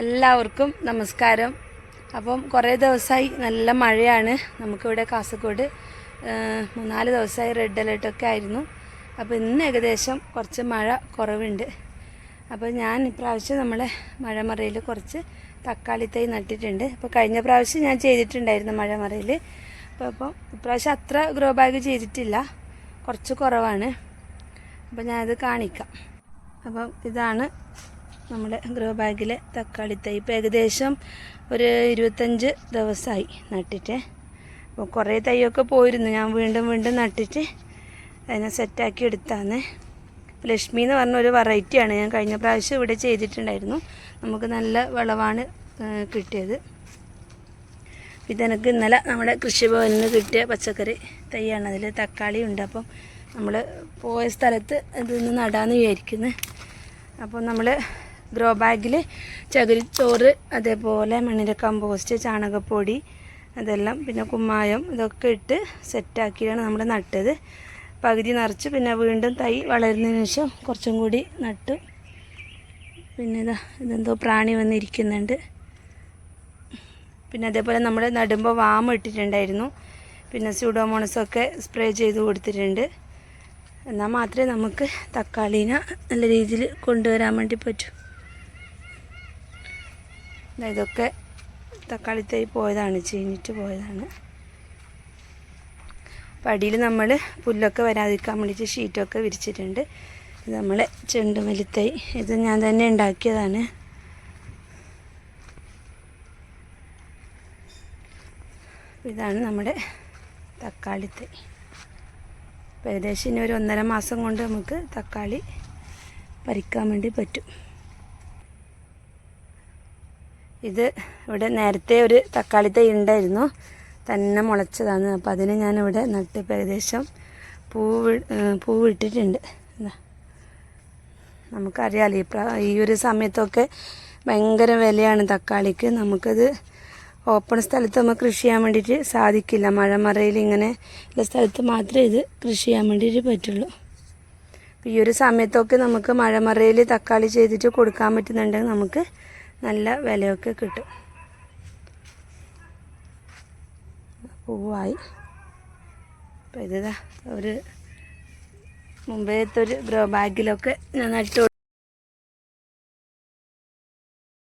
എല്ലാവർക്കും നമസ്കാരം. അപ്പം കുറേ ദിവസമായി നല്ല മഴയാണ്. നമുക്കിവിടെ കാസർഗോഡ് മൂന്നാൽ ദിവസമായി റെഡ് അലേർട്ടൊക്കെ ആയിരുന്നു. അപ്പോൾ ഇന്ന് ഏകദേശം കുറച്ച് മഴ കുറവുണ്ട്. അപ്പോൾ ഞാൻ ഇപ്രാവശ്യം നമ്മളെ മഴമറയിൽ കുറച്ച് തക്കാളി തൈ നട്ടിട്ടുണ്ട്. അപ്പോൾ കഴിഞ്ഞ പ്രാവശ്യം ഞാൻ ചെയ്തിട്ടുണ്ടായിരുന്നു മഴമറയിൽ. അപ്പോൾ അപ്പോൾ ഇപ്രാവശ്യം അത്ര ഗ്രോ ബാഗ് ചെയ്തിട്ടില്ല. കുറച്ച് കുറവാണ്. അപ്പോൾ ഞാനത് കാണിക്കാം. അപ്പം ഇതാണ് നമ്മുടെ ഗ്രോ ബാഗിലെ തക്കാളി തൈ ഇപ്പോൾ ഏകദേശം ഒരു ഇരുപത്തഞ്ച് ദിവസമായി നട്ടിട്ട്. അപ്പോൾ കുറേ തൈയൊക്കെ പോയിരുന്നു. ഞാൻ വീണ്ടും വീണ്ടും നട്ടിട്ട് അതിനെ സെറ്റാക്കി എടുത്താണ്. ലക്ഷ്മി എന്ന് പറഞ്ഞ ഒരു വെറൈറ്റിയാണ്. ഞാൻ കഴിഞ്ഞ പ്രാവശ്യം ഇവിടെ ചെയ്തിട്ടുണ്ടായിരുന്നു. നമുക്ക് നല്ല വിളവാണ് കിട്ടിയത്. ഇതെനിക്ക് ഇന്നലെ നമ്മുടെ കൃഷിഭവനിൽ നിന്ന് കിട്ടിയ പച്ചക്കറി തൈയാണ്. അതിൽ തക്കാളി ഉണ്ട്. അപ്പം നമ്മൾ പോയ സ്ഥലത്ത് ഇതൊന്ന് നടാമെന്ന് വിചാരിക്കുന്നു. അപ്പോൾ നമ്മൾ ഗ്രോ ബാഗിൽ ചകിരിച്ചോറ് അതേപോലെ മണ്ണിര കമ്പോസ്റ്റ് ചാണകപ്പൊടി അതെല്ലാം പിന്നെ കുമ്മായം ഇതൊക്കെ ഇട്ട് സെറ്റാക്കിയാണ് നമ്മൾ നട്ടത്. പകുതി നിറച്ച് പിന്നെ വീണ്ടും തൈ വളരുന്നതിന് ശേഷം കുറച്ചും കൂടി നട്ടു. പിന്നെ ഇതാ ഇതെന്തോ പ്രാണി വന്നിരിക്കുന്നുണ്ട്. പിന്നെ അതേപോലെ നമ്മൾ നടുമ്പോൾ വാമ ഇട്ടിട്ടുണ്ടായിരുന്നു. പിന്നെ സ്യൂഡോമോണസൊക്കെ സ്പ്രേ ചെയ്ത് കൊടുത്തിട്ടുണ്ട്. എന്നാൽ മാത്രമേ നമുക്ക് തക്കാളീനെ നല്ല രീതിയിൽ കൊണ്ടുവരാൻ വേണ്ടി പറ്റൂ. ഇതൊക്കെ തക്കാളി തൈ പോയതാണ് ചീഞ്ഞിട്ട് പോയതാണ്. പടിയിൽ നമ്മൾ പുല്ലൊക്കെ വരാതിരിക്കാൻ വേണ്ടിയിട്ട് ഷീറ്റൊക്കെ വിരിച്ചിട്ടുണ്ട്. ഇത് നമ്മൾ ചെണ്ടുമല്ലിത്തൈ ഇത് ഞാൻ തന്നെ ഉണ്ടാക്കിയതാണ്. ഇതാണ് നമ്മുടെ തക്കാളി തൈ ഏകദേശം ഇനി ഒരു ഒന്നര മാസം കൊണ്ട് നമുക്ക് തക്കാളി പറിക്കാൻ വേണ്ടി പറ്റും. ഇത് ഇവിടെ നേരത്തെ ഒരു തക്കാളി തൈ ഉണ്ടായിരുന്നു. തന്നെ മുളച്ചതാണ്. അപ്പോൾ അതിന് ഞാനിവിടെ നട്ട് ഏകദേശം പൂവ് പൂവ് ഇട്ടിട്ടുണ്ട് ഇതാ. നമുക്കറിയാലോ ഈ ഈ ഒരു സമയത്തൊക്കെ ഭയങ്കര വിലയാണ് തക്കാളിക്ക്. നമുക്കത് ഓപ്പൺ സ്ഥലത്ത് നമുക്ക് കൃഷി ചെയ്യാൻ വേണ്ടിയിട്ട് സാധിക്കില്ല. മഴമറയിൽ ഇങ്ങനെ ഉള്ള സ്ഥലത്ത് മാത്രമേ ഇത് കൃഷി ചെയ്യാൻ വേണ്ടിയിട്ട് പറ്റുള്ളൂ. ഈ ഒരു സമയത്തൊക്കെ നമുക്ക് മഴമറയിൽ തക്കാളി ചെയ്തിട്ട് കൊടുക്കാൻ പറ്റുന്നുണ്ടെങ്കിൽ നമുക്ക് നല്ല വിലയൊക്കെ കിട്ടും. പൂവായി. അപ്പോൾ ഇതാ ഒരു മുമ്പേത്തെ ഒരു ബാഗിലൊക്കെ ഞാൻ നട്ടു